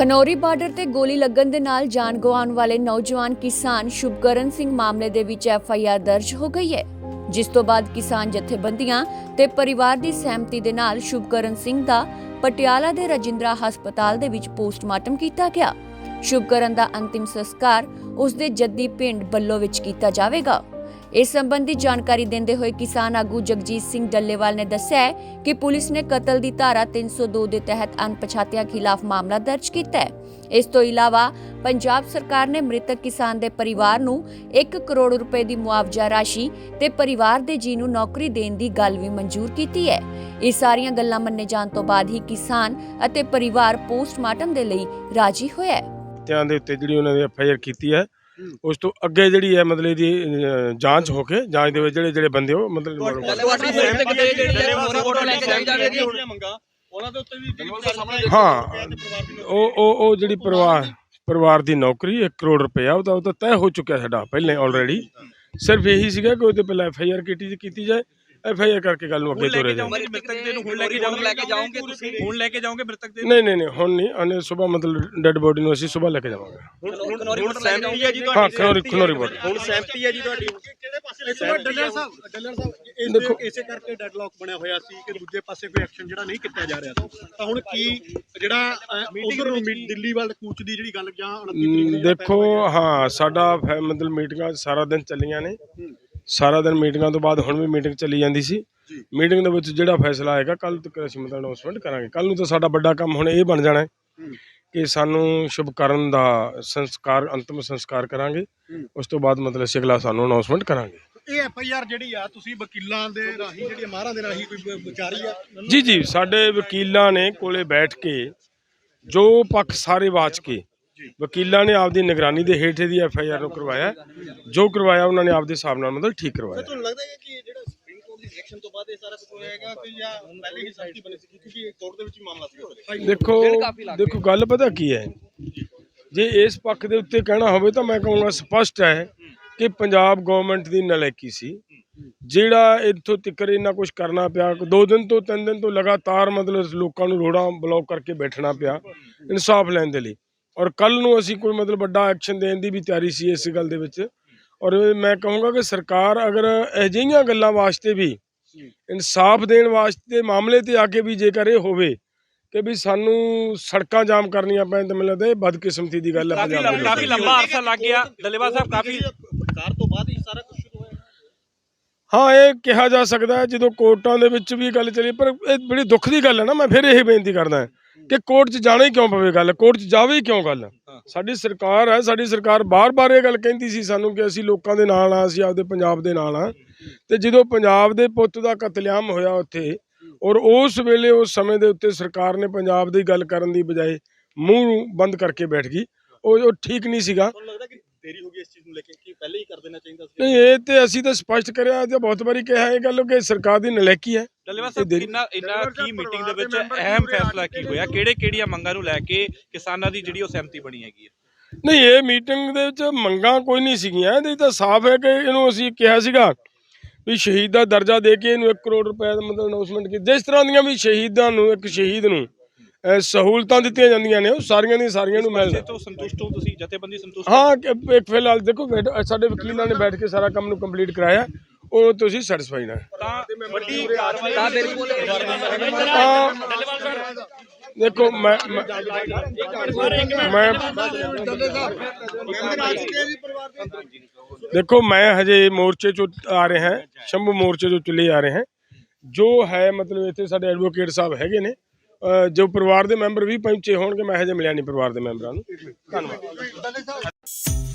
Khanauri border ਤੇ ਗੋਲੀ ਲੱਗਣ ਦੇ ਨਾਲ ਜਾਨ ਗਵਾਉਣ ਵਾਲੇ ਨੌਜਵਾਨ ਕਿਸਾਨ ਸ਼ੁਭਕਰਨ ਸਿੰਘ ਮਾਮਲੇ ਦੇ ਵਿੱਚ ਐਫ ਆਈ ਆਰ ਦਰਜ ਹੋ ਗਈ ਹੈ, ਜਿਸ ਤੋਂ ਬਾਅਦ ਕਿਸਾਨ ਜਥੇਬੰਦੀਆਂ ਤੇ ਪਰਿਵਾਰ ਦੀ ਸਹਿਮਤੀ ਦੇ ਨਾਲ ਸ਼ੁਭਕਰਨ ਸਿੰਘ ਦਾ ਪਟਿਆਲਾ ਦੇ ਰਜਿੰਦਰਾ ਹਸਪਤਾਲ ਦੇ ਵਿੱਚ ਪੋਸਟਮਾਰਟਮ ਕੀਤਾ ਗਿਆ। ਸ਼ੁਭਕਰਨ ਦਾ ਅੰਤਿਮ ਸੰਸਕਾਰ ਉਸ ਦੇ ਜੱਦੀ ਪਿੰਡ ਬੱਲੋ ਵਿੱਚ ਕੀਤਾ ਜਾਵੇਗਾ। ਇਸ ਸੰਬੰਧੀ ਜਾਣਕਾਰੀ ਦਿੰਦੇ ਹੋਏ ਕਿਸਾਨ ਆਗੂ ਜਗਜੀਤ ਸਿੰਘ ਡੱਲੇਵਾਲ ਨੇ ਦੱਸਿਆ ਕਿ ਪੁਲਿਸ ਨੇ ਕਤਲ ਦੀ ਧਾਰਾ 302 ਦੇ ਤਹਿਤ ਅਣਪਛਾਤਿਆਂ ਖਿਲਾਫ ਮਾਮਲਾ ਦਰਜ ਕੀਤਾ ਹੈ। ਇਸ ਤੋਂ ਇਲਾਵਾ, ਪੰਜਾਬ ਸਰਕਾਰ ਨੇ ਮ੍ਰਿਤਕ ਕਿਸਾਨ ਦੇ ਪਰਿਵਾਰ ਨੂੰ 1 ਕਰੋੜ ਰੁਪਏ ਦੀ ਮੁਆਵਜ਼ਾ ਰਾਸ਼ੀ ਤੇ ਪਰਿਵਾਰ ਦੇ ਜੀ ਨੂੰ ਨੌਕਰੀ ਦੇਣ ਦੀ ਗੱਲ ਵੀ ਮਨਜ਼ੂਰ ਕੀਤੀ ਹੈ। ਇਹ ਸਾਰੀਆਂ ਗੱਲਾਂ ਮੰਨੇ ਜਾਣ ਤੋਂ ਬਾਅਦ ਹੀ ਕਿਸਾਨ ਅਤੇ ਪਰਿਵਾਰ ਪੋਸਟਮਾਰਟਮ ਦੇ ਲਈ ਰਾਜੀ ਹੋਇਆ ਹੈ। ਦੇ ਉੱਤੇ ਜਿਹੜੀ ਉਹਨਾਂ ਨੇ ਐਫ ਕੀਤੀ ਹੈ ਉਸ ਤੋਂ ਅੱਗੇ ਜਿਹੜੀ ਹੈ ਮਤਲਬ ਇਹਦੀ ਅਹ, ਜਾਂਚ ਹੋ ਕੇ ਜਾਂਚ ਦੇ ਵਿੱਚ ਜਿਹੜੇ ਜਿਹੜੇ ਬੰਦੇ ਉਹ ਮਤਲਬ ਤੁਹਾਡੀ ਸਹਿਮਤੀ ਕਿਤੇ ਜਿਹੜੀ ਹੈ ਮੋਰੀ ਫੋਟੋ ਲੈ ਕੇ ਜਾਈ ਜਾਵੇਗੀ ਉਹਨਾਂ ਦੇ ਉੱਤੇ ਵੀ ਸਾਹਮਣੇ ਹਾਂ। ਉਹ ਉਹ ਉਹ ਜਿਹੜੀ ਪਰਿਵਾਰ ਪਰਿਵਾਰ ਦੀ ਨੌਕਰੀ 1 ਕਰੋੜ ਰੁਪਇਆ ਉਹ ਤਾਂ ਉਹ ਤਾਂ ਤੈਅ ਹੋ ਚੁੱਕਿਆ ਸਾਡਾ ਪਹਿਲਾਂ ਆਲਰੇਡੀ ਸਿਰਫ ਇਹੀ ਸੀਗਾ ਕਿ ਉਹਦੇ ਪਹਿਲਾਂ ਐਫ ਆਈ ਆਰ ਕੀਤੀ ਕੀਤੀ ਜਾਏ। ਐਫ ਆਈ ਆਰ ਕਰਕੇ ਗੱਲ ਨੂੰ ਅੱਗੇ ਤੋਰੇ ਜਾਏ ਮ੍ਰਿਤਕ ਦੇ ਨੂੰ ਹੁਣ ਲੈ ਕੇ ਜਾਓਗੇ ਲੈ ਕੇ ਜਾਓਗੇ ਤੁਸੀਂ? ਹੁਣ ਲੈ ਕੇ ਜਾਓਗੇ ਮ੍ਰਿਤਕ ਦੇ? ਨਹੀਂ ਨਹੀਂ ਨਹੀਂ ਹੁਣ ਨਹੀਂ ਅਨੇ ਸਵੇਰ ਮਤਲਬ ਡੈੱਡ ਬੋਡੀ ਨੂੰ ਅਸੀਂ ਸਵੇਰ ਲੈ ਕੇ ਜਾਵਾਂਗੇ। ਹੁਣ ਹੈ ਜੀ ਹਾਂ ਖਨੌਰੀ ਖਨੌਰੀ ਬੋਡੀ ਹੁਣ ਸਹਿਮਤੀ ਹੈ ਜੀ ਤੁਹਾਡੀ। ਕਿਹੜੇ ਪਾਸੇ ਲੈ ਕੇ ਡੱਲਰ ਸਾਹਿਬ ਡੱਲਰ ਸਾਹਿਬ ਦੇਖੋ- ਇਸੇ ਕਰਕੇ ਡੈਡਲੌਕ ਬਣਿਆ ਹੋਇਆ ਸੀ ਕਿ ਦੂਜੇ ਪਾਸੇ ਕੋਈ ਐਕਸ਼ਨ ਜਿਹੜਾ ਨਹੀਂ ਕੀਤਾ ਜਾ ਰਿਹਾ ਸੀ। ਤਾਂ ਹੁਣ ਕੀ ਜਿਹੜਾ ਉਧਰ ਨੂੰ ਮੀ- ਦਿੱਲੀ ਵੱਲ ਕੂਚ ਦੀ ਜਿਹੜੀ ਗੱਲ ਜਾਂ 29 ਤਰੀਕ ਹਮ, ਦੀ ਦੇਖੋ ਹਾਂ ਸਾਡਾ ਮਤਲਬ ਮੀਟਿੰਗਾਂ ਸਾਰਾ ਦਿਨ ਚੱਲੀਆਂ ਨੇ। ਸਾਰਾ ਦਿਨ ਮੀਟਿੰਗਾਂ ਤੋਂ ਬਾਅਦ ਹੁਣ ਵੀ ਮੀਟਿੰਗ ਚੱਲੀ ਜਾਂਦੀ ਸੀ। ਮੀਟਿੰਗ ਦੇ ਵਿੱਚ ਜਿਹੜਾ ਫੈਸਲਾ ਆਏਗਾ ਕੱਲ ਤੱਕ ਅਸੀਂ ਮਤਲਬ ਅਨਾਉਂਸਮੈਂਟ ਕਰਾਂਗੇ। ਕੱਲ ਨੂੰ ਤਾਂ ਸਾਡਾ ਵੱਡਾ ਕੰਮ ਹੁਣ ਇਹ ਬਣ ਜਾਣਾ ਹੈ ਕਿ ਸਾਨੂੰ ਸ਼ੁਭਕਰਨ ਦਾ ਸੰਸਕਾਰ ਅੰਤਮ ਸੰਸਕਾਰ ਕਰਾਂਗੇ। ਉਸ ਤੋਂ ਬਾਅਦ ਮਤਲਬ ਅਸੀਂ ਅਗਲਾ ਸਾਨੂੰ ਅਨਾਉਂਸਮੈਂਟ ਕਰਾਂਗੇ। ਇਹ ਐਫ ਆਈ ਆਰ ਜਿਹੜੀ ਆ ਤੁਸੀਂ ਵਕੀਲਾਂ ਦੇ ਰਾਹੀਂ ਜਿਹੜੀ ਮਾਰਾਂ ਦੇ ਰਾਹੀਂ ਕੋਈ ਵਿਚਾਰੀ ਆ? ਜੀ ਜੀ ਸਾਡੇ ਵਕੀਲਾਂ ਨੇ ਕੋਲੇ ਬੈਠ ਕੇ ਜੋ ਪੱਖ ਸਾਰੇ ਵਾਚ ਕੇ ਵਕੀਲਾਂ ਨੇ ਆਪਦੀ ਨਿਗਰਾਨੀ ਦੇ ਹੇਠ ਇਹਦੀ ਐਫ ਆਈ ਆਰ ਨੂੰ ਕਰਵਾਇਆ। ਜੋ ਕਰਵਾਇਆ ਉਹਨਾਂ ਨੇ ਆਪਦੇ ਹਿਸਾਬ ਨਾਲ ਮਤਲਬ ਠੀਕ ਕਰਵਾਇਆ। ਤੁਹਾਨੂੰ ਲੱਗਦਾ ਹੈ ਕਿ ਜਿਹੜਾ ਸੁਪਰੀਮ ਕੋਰਟ ਦੀ ਡਿਰੈਕਸ਼ਨ ਤੋਂ ਬਾਅਦ ਇਹ ਸਾਰਾ ਕੁਝ ਹੋਏਗਾ ਕਿ ਜਾਂ ਪਹਿਲੇ ਹੀ ਸਖਤੀ ਬਣੀ ਸੀ? ਕਿਉਂਕਿ ਕੋਰਟ ਦੇ ਵਿੱਚ ਹੀ ਮਾਮਲਾ ਸੀ ਦੇਖੋ ਦੇਖੋ ਗੱਲ ਪਤਾ ਕੀ ਹੈ? ਜੇ ਇਸ ਪੱਖ ਦੇ ਉੱਤੇ ਕਹਿਣਾ ਹੋਵੇ ਤਾਂ ਮੈਂ ਕਹੂੰਗਾ ਸਪਸ਼ਟ ਹੈ ਕਿ ਪੰਜਾਬ ਗਵਰਨਮੈਂਟ ਦੀ ਨਲਾਇਕੀ ਸੀ। ਜਿਹੜਾ ਇੱਥੋਂ ਤੱਕ ਇੰਨਾ ਕੁਝ ਕਰਨਾ ਪਿਆ ਦੋ ਦਿਨ ਤੋਂ ਤਿੰਨ ਦਿਨ ਤੋਂ ਲਗਾਤਾਰ ਮਤਲਬ ਲੋਕਾਂ ਨੂੰ ਰੋਡਾਂ ਬਲੌਕ ਕਰਕੇ ਬੈਠਣਾ ਪਿਆ ਇਨਸਾਫ ਲੈਣ ਦੇ ਲਈ। ਔਰ ਕੱਲ ਨੂੰ ਅਸੀਂ ਕੋਈ ਮਤਲਬ ਵੱਡਾ ਐਕਸ਼ਨ ਦੇਣ ਦੀ ਵੀ ਤਿਆਰੀ ਸੀ ਇਸ ਗੱਲ ਦੇ ਵਿੱਚ। ਔਰ ਮੈਂ ਕਹੂੰਗਾ ਕਿ ਸਰਕਾਰ ਅਗਰ ਅਜਿਹੀਆਂ ਗੱਲਾਂ ਵਾਸਤੇ ਵੀ ਇਨਸਾਫ ਦੇਣ ਵਾਸਤੇ ਮਾਮਲੇ ਤੇ ਆ ਕੇ ਵੀ ਜੇਕਰ ਇਹ ਹੋਵੇ ਕਿ ਵੀ ਸਾਨੂੰ ਸੜਕਾਂ ਜਾਮ ਕਰਨੀਆਂ ਪੈਣ ਤਾਂ ਮੈਨੂੰ ਲੱਗਦਾ ਇਹ ਬਦਕਿਸਮਤੀ ਦੀ ਗੱਲ ਹੈ ਪੰਜਾਬ ਦੇ। ਕਾਫੀ। ਲੰਬਾ ਅਰਸਾ ਲੱਗ ਗਿਆ। ਡੱਲੇਵਾਲ ਸਾਹਿਬ ਕਾਫੀ ਸਰਕਾਰ ਤੋਂ ਬਾਅਦ ਹੀ ਸਾਰਾ ਕੁਝ ਸ਼ੁਰੂ ਹੋਇਆ। ਹਾਂ ਇਹ ਕਿਹਾ ਜਾ ਸਕਦਾ ਹੈ ਜਦੋਂ ਕੋਰਟਾਂ ਦੇ ਵਿੱਚ ਵੀ ਗੱਲ ਚੱਲੀ ਪਰ ਇਹ ਬੜੀ ਦੁੱਖ ਦੀ ਗੱਲ ਹੈ ਨਾ ਮੈਂ ਫਿਰ ਇਹ ਬੇਨਤੀ ਕਰਦਾ ਕਿ ਕੋਰਟ 'ਚ ਜਾਣਾ ਹੀ ਕਿਉਂ ਪਵੇ ਗੱਲ? ਕੋਰਟ 'ਚ ਜਾਵੇ ਹੀ ਕਿਉਂ ਗੱਲ? ਸਾਡੀ ਸਰਕਾਰ ਹੈ ਸਾਡੀ ਸਰਕਾਰ ਬਾਰ-ਬਾਰ ਇਹ ਗੱਲ ਕਹਿੰਦੀ ਸੀ ਸਾਨੂੰ ਕਿ ਅਸੀਂ ਲੋਕਾਂ ਦੇ ਨਾਲ ਆ ਅਸੀਂ ਆਪਦੇ ਪੰਜਾਬ ਦੇ ਨਾਲ ਆ ਤੇ ਜਦੋਂ ਪੰਜਾਬ ਦੇ ਪੁੱਤ ਦਾ ਕਤਲੇਆਮ ਹੋਇਆ ਉੱਥੇ ਔਰ ਉਸ ਵੇਲੇ ਉਸ ਸਮੇਂ ਦੇ ਉੱਤੇ ਸਰਕਾਰ ਨੇ ਪੰਜਾਬ ਦੀ ਗੱਲ ਕਰਨ ਦੀ ਬਜਾਏ ਮੂੰਹ ਬੰਦ ਕਰਕੇ ਬੈਠ ਗਈ ਉਹ ਠੀਕ ਨਹੀਂ ਸੀਗਾ। ਦੇਰੀ ਹੋ ਗਈ ਇਸ ਚੀਜ਼ ਨੂੰ ਲੈ ਕੇ ਕਿ ਪਹਿਲੇ ਹੀ ਕਰ ਦੇਣਾ ਚਾਹੀਦਾ ਸੀ? ਨਹੀਂ ਇਹ ਤੇ ਅਸੀਂ ਤਾਂ ਸਪਸ਼ਟ ਕਰਿਆ ਤੇ ਬਹੁਤ ਵਾਰੀ ਕਿਹਾ ਇਹ ਗੱਲ ਕਿ ਸਰਕਾਰ ਦੀ ਨਲਾਇਕੀ ਹੈ। ਡੱਲੇਵਾਲ ਸਾਹਿਬ ਦੇਰੀ- ਕਿੰਨਾ ਇੰਨਾ ਕੀ ਮੀਟਿੰਗ ਦੇ ਵਿੱਚ ਅਹਿਮ ਫੈਸਲਾ ਕੀ ਹੋਇਆ? ਕਿਹੜੇ ਕਿਹੜੀਆਂ ਮੰਗਾਂ ਨੂੰ ਲੈ ਕੇ ਕਿਸਾਨਾਂ ਦੀ ਜਿਹੜੀ ਉਹ ਸਹਿਮਤੀ ਬਣੀ ਹੈਗੀ ਹੈ? ਨਹੀਂ ਇਹ ਮੀਟਿੰਗ ਦੇ ਵਿੱਚ ਮੰਗਾਂ ਕੋਈ ਨਹੀਂ ਸੀਗੀਆਂ ਇਹਦੇ ਤਾਂ ਸਾਫ਼ ਹੈ ਕਿ ਇਹਨੂੰ ਅਸੀਂ ਕਿਹਾ ਸੀਗਾ ਵੀ ਸ਼ਹੀਦ ਦਾ ਦਰਜਾ ਦੇ ਕੇ ਇਹਨੂੰ 1 ਕਰੋੜ ਰੁਪਏ ਦਾ ਮਤਲਬ ਅਨਾਉਂਸਮੈਂਟ ਕੀਤੀ ਜਿਸ ਤਰ੍ਹਾਂ ਦੀਆਂ ਵੀ ਸ਼ਹੀਦਾਂ ਨੂੰ ਇੱਕ ਸ਼ਹੀਦ ਨੂੰ ਸਹੂਲਤਾਂ ਦਿੱਤੀਆਂ ਜਾਂਦੀਆਂ ਨੇ ਉਹ ਸਾਰੀਆਂ ਦੀਆਂ ਸਾਰੀਆਂ ਨੂੰ ਤੋਂ ਸੰਤੁਸ਼ਟ ਹੋ ਤੁਸੀਂ ਜਥੇਬੰਦੀ ਸੰਤੁਸ਼ਟ ਹੋ? ਹਾਂ ਕਿ ਇੱਕ ਫਿਲਹਾਲ ਦੇਖੋ ਸਾਡੇ ਵਕੀਲਾਂ ਨੇ ਬੈਠ ਕੇ ਸਾਰਾ ਕੰਮ ਨੂੰ ਕੰਪਲੀਟ ਕਰਾਇਆ ਉਹ ਤੁਸੀਂ ਸੈਟੀਸਫਾਈਡ ਹੈ ਤਾਂ ਵੱਡੀ ਕਾਰਵਾਈ ਤਾਂ ਬਿਲਕੁਲ ਤਾਂ ਦੇਖੋ ਮੈਂ ਮੈਂ ਮੈਂ ਦੇਖੋ ਮੈਂ ਹਜੇ ਮੋਰਚੇ ਚੋਂ ਆ ਰਹੇ ਹਾਂ ਸ਼ੰਭੂ ਮੋਰਚੇ ਤੋਂ ਚਲੇ ਆ ਰਹੇ ਹਾਂ। ਜੋ ਹੈ ਮਤਲਬ ਇੱਥੇ ਸਾਡੇ ਐਡਵੋਕੇਟ ਸਾਹਿਬ ਹੈਗੇ ਨੇ ਅਹ ਜੋ ਪਰਿਵਾਰ ਦੇ ਮੈਂਬਰ ਵੀ ਪਹੁੰਚੇ ਹੋਣਗੇ, ਮੈਂ ਹਜੇ ਮਿਲਿਆ ਨਹੀਂ ਪਰਿਵਾਰ ਦੇ ਮੈਂਬਰਾਂ ਨੂੰ। ਧੰਨਵਾਦ।